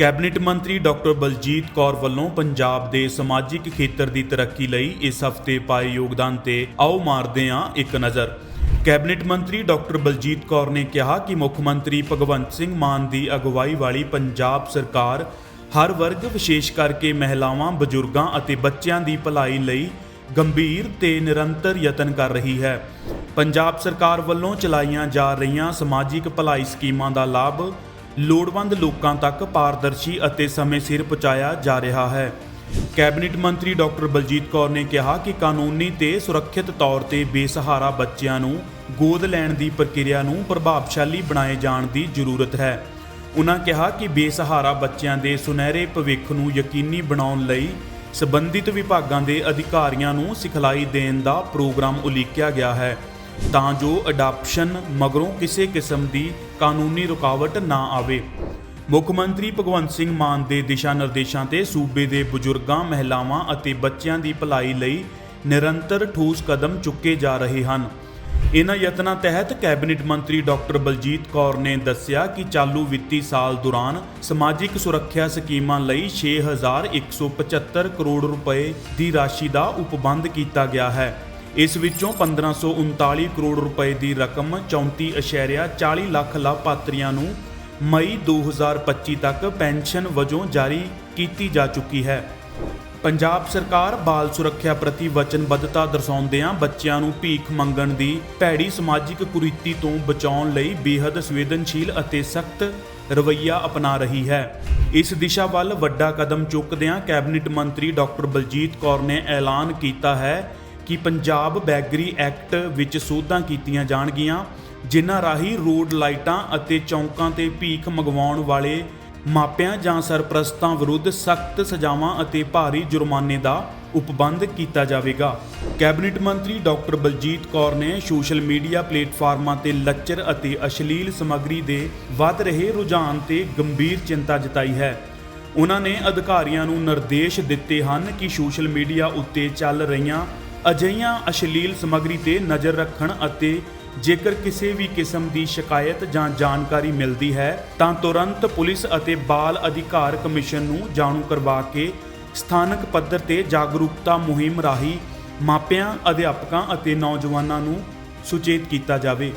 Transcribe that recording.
Cabinet ਮੰਤਰੀ doctor Baljit Kaur ਵੱਲੋਂ ਪੰਜਾਬ ਦੇ ਸਮਾਜਿਕ ਖੇਤਰ ਦੀ ਤਰੱਕੀ ਲਈ ਇਸ ਹਫ਼ਤੇ ਪਾਏ ਯੋਗਦਾਨ ਤੇ ਆਓ ਮਾਰਦੇ ਹਾਂ ਇੱਕ ਨਜ਼ਰ। ਕੈਬਨਿਟ ਮੰਤਰੀ ਡਾਕਟਰ ਬਲਜੀਤ ਕੌਰ ਨੇ ਕਿਹਾ ਕਿ ਮੁੱਖ ਮੰਤਰੀ ਭਗਵੰਤ ਸਿੰਘ ਮਾਨ ਦੀ ਅਗਵਾਈ ਵਾਲੀ ਪੰਜਾਬ ਸਰਕਾਰ ਹਰ ਵਰਗ, ਵਿਸ਼ੇਸ਼ ਕਰਕੇ ਮਹਿਲਾਵਾਂ, ਬਜ਼ੁਰਗਾਂ ਅਤੇ ਬੱਚਿਆਂ ਦੀ ਭਲਾਈ ਲਈ ਗੰਭੀਰ ਤੇ ਨਿਰੰਤਰ ਯਤਨ ਕਰ ਰਹੀ ਹੈ। ਪੰਜਾਬ ਸਰਕਾਰ ਵੱਲੋਂ ਚਲਾਈਆਂ ਜਾ ਰਹੀਆਂ ਸਮਾਜਿਕ ਭਲਾਈ ਸਕੀਮਾਂ ਦਾ ਲਾਭ ਲੋੜਵੰਦ ਲੋਕਾਂ ਤੱਕ ਪਾਰਦਰਸ਼ੀ ਅਤੇ ਸਮੇਂ ਸਿਰ ਪਹੁੰਚਾਇਆ ਜਾ ਰਿਹਾ ਹੈ। ਕੈਬਨਿਟ ਮੰਤਰੀ ਡਾਕਟਰ ਬਲਜੀਤ ਕੌਰ ਨੇ ਕਿਹਾ ਕਿ ਕਾਨੂੰਨੀ ਤੇ ਸੁਰੱਖਿਅਤ ਤੌਰ ਤੇ ਬੇਸਹਾਰਾ ਬੱਚਿਆਂ ਨੂੰ ਗੋਦ ਲੈਣ ਦੀ ਪ੍ਰਕਿਰਿਆ ਨੂੰ ਪ੍ਰਭਾਵਸ਼ਾਲੀ ਬਣਾਏ ਜਾਣ ਦੀ ਜ਼ਰੂਰਤ ਹੈ। ਉਨ੍ਹਾਂ ਕਿਹਾ ਕਿ ਬੇਸਹਾਰਾ ਬੱਚਿਆਂ ਦੇ ਸੁਨਹਿਰੇ ਭਵਿੱਖ ਨੂੰ ਯਕੀਨੀ ਬਣਾਉਣ ਲਈ ਸਬੰਧਿਤ ਵਿਭਾਗਾਂ ਦੇ ਅਧਿਕਾਰੀਆਂ ਨੂੰ ਸਿਖਲਾਈ ਦੇਣ ਦਾ ਪ੍ਰੋਗਰਾਮ ਉਲੀਕਿਆ ਗਿਆ ਹੈ। ਤਾਂ ਜੋ ਅਡਾਪਸ਼ਨ ਮਗਰੋਂ ਕਿਸੇ ਕਿਸਮ ਦੀ ਕਾਨੂੰਨੀ ਰੁਕਾਵਟ ਨਾ ਆਵੇ। ਮੁੱਖ ਮੰਤਰੀ ਭਗਵੰਤ ਸਿੰਘ ਮਾਨ ਦੇ ਦਿਸ਼ਾ ਨਿਰਦੇਸ਼ਾਂ ਤੇ ਸੂਬੇ ਦੇ ਬਜ਼ੁਰਗਾਂ, ਮਹਿਲਾਵਾਂ ਅਤੇ ਬੱਚਿਆਂ ਦੀ ਭਲਾਈ ਲਈ ਨਿਰੰਤਰ ਠੋਸ ਕਦਮ ਚੁੱਕੇ ਜਾ ਰਹੇ ਹਨ। ਇਹਨਾਂ ਯਤਨਾਂ ਤਹਿਤ ਕੈਬਨਿਟ ਮੰਤਰੀ ਡਾਕਟਰ ਬਲਜੀਤ ਕੌਰ ਨੇ ਦੱਸਿਆ ਕਿ ਚਾਲੂ ਵਿੱਤੀ ਸਾਲ ਦੌਰਾਨ ਸਮਾਜਿਕ ਸੁਰੱਖਿਆ ਸਕੀਮਾਂ ਲਈ 6175 ਕਰੋੜ ਰੁਪਏ ਦੀ ਰਾਸ਼ੀ ਦਾ ਉਪਬੰਧ ਕੀਤਾ ਗਿਆ ਹੈ। ਇਸ ਵਿੱਚੋਂ 1539 ਕਰੋੜ ਰੁਪਏ ਦੀ ਰਕਮ 34.40 ਲੱਖ ਲਾਭਪਾਤਰੀਆਂ ਨੂੰ ਮਈ 2025 ਤੱਕ ਪੈਨਸ਼ਨ ਵਜੋਂ ਜਾਰੀ ਕੀਤੀ ਜਾ ਚੁੱਕੀ ਹੈ। ਪੰਜਾਬ ਸਰਕਾਰ ਬਾਲ ਸੁਰੱਖਿਆ ਪ੍ਰਤੀ ਵਚਨਬੱਧਤਾ ਦਰਸਾਉਂਦਿਆਂ ਬੱਚਿਆਂ ਨੂੰ ਭੀਖ ਮੰਗਣ ਦੀ ਭੈੜੀ ਸਮਾਜਿਕ ਕੁਰੀਤੀ ਤੋਂ ਬਚਾਉਣ ਲਈ ਬੇहद ਸੰਵੇਦਨਸ਼ੀਲ ਅਤੇ ਸਖਤ ਰਵੱਈਆ ਅਪਣਾ ਰਹੀ ਹੈ। ਇਸ ਦਿਸ਼ਾ ਵੱਲ ਵੱਡਾ ਕਦਮ ਚੁੱਕਦਿਆਂ ਕੈਬਨਿਟ ਮੰਤਰੀ ਡਾਕਟਰ ਬਲਜੀਤ ਕੌਰ ਨੇ ਐਲਾਨ ਕੀਤਾ ਹੈ ਕਿ ਪੰਜਾਬ ਬੈਗਰੀ ਐਕਟ ਵਿੱਚ ਸੋਧਾਂ ਕੀਤੀਆਂ ਜਾਣਗੀਆਂ, ਜਿਨ੍ਹਾਂ ਰਾਹੀਂ ਰੋਡ ਲਾਈਟਾਂ ਅਤੇ ਚੌਂਕਾਂ ਤੇ ਭੀਖ ਮੰਗਵਾਉਣ ਵਾਲੇ ਮਾਪਿਆਂ ਜਾਂ ਸਰਪ੍ਰਸਤਾਂ ਵਿਰੁੱਧ ਸਖਤ ਸਜ਼ਾਵਾਂ ਅਤੇ ਭਾਰੀ ਜੁਰਮਾਨੇ ਦਾ ਉਪਬੰਧ ਕੀਤਾ ਜਾਵੇਗਾ। ਕੈਬਨਿਟ ਮੰਤਰੀ ਡਾਕਟਰ ਬਲਜੀਤ ਕੌਰ ਨੇ ਸੋਸ਼ਲ ਮੀਡੀਆ ਪਲੇਟਫਾਰਮਾਂ ਤੇ ਲੱਚਰ ਅਤੇ ਅਸ਼ਲੀਲ ਸਮੱਗਰੀ ਦੇ ਵੱਧ ਰਹੇ ਰੁਝਾਨ ਤੇ ਗੰਭੀਰ ਚਿੰਤਾ ਜਤਾਈ ਹੈ। ਉਹਨਾਂ ਨੇ ਅਧਿਕਾਰੀਆਂ ਨੂੰ ਨਿਰਦੇਸ਼ ਦਿੱਤੇ ਹਨ ਕਿ ਸੋਸ਼ਲ ਮੀਡੀਆ ਉੱਤੇ ਚੱਲ ਰਹੀਆਂ ਅਜਿਹੀਆਂ ਅਸ਼ਲੀਲ ਸਮੱਗਰੀ ਤੇ ਨਜ਼ਰ ਰੱਖਣ ਅਤੇ ਜੇਕਰ ਕਿਸੇ ਵੀ ਕਿਸਮ ਦੀ ਸ਼ਿਕਾਇਤ ਜਾਂ ਜਾਣਕਾਰੀ ਮਿਲਦੀ ਹੈ, ਤਾਂ ਤੁਰੰਤ ਪੁਲਿਸ ਅਤੇ ਬਾਲ ਅਧਿਕਾਰ ਕਮਿਸ਼ਨ ਨੂੰ ਜਾਣੂ ਕਰਵਾ ਕੇ ਸਥਾਨਕ ਪੱਧਰ ਤੇ ਜਾਗਰੂਕਤਾ ਮੁਹਿੰਮ ਰਾਹੀਂ ਮਾਪਿਆਂ, ਅਧਿਆਪਕਾਂ ਅਤੇ ਨੌਜਵਾਨਾਂ ਨੂੰ ਸੁਚੇਤ ਕੀਤਾ ਜਾਵੇ।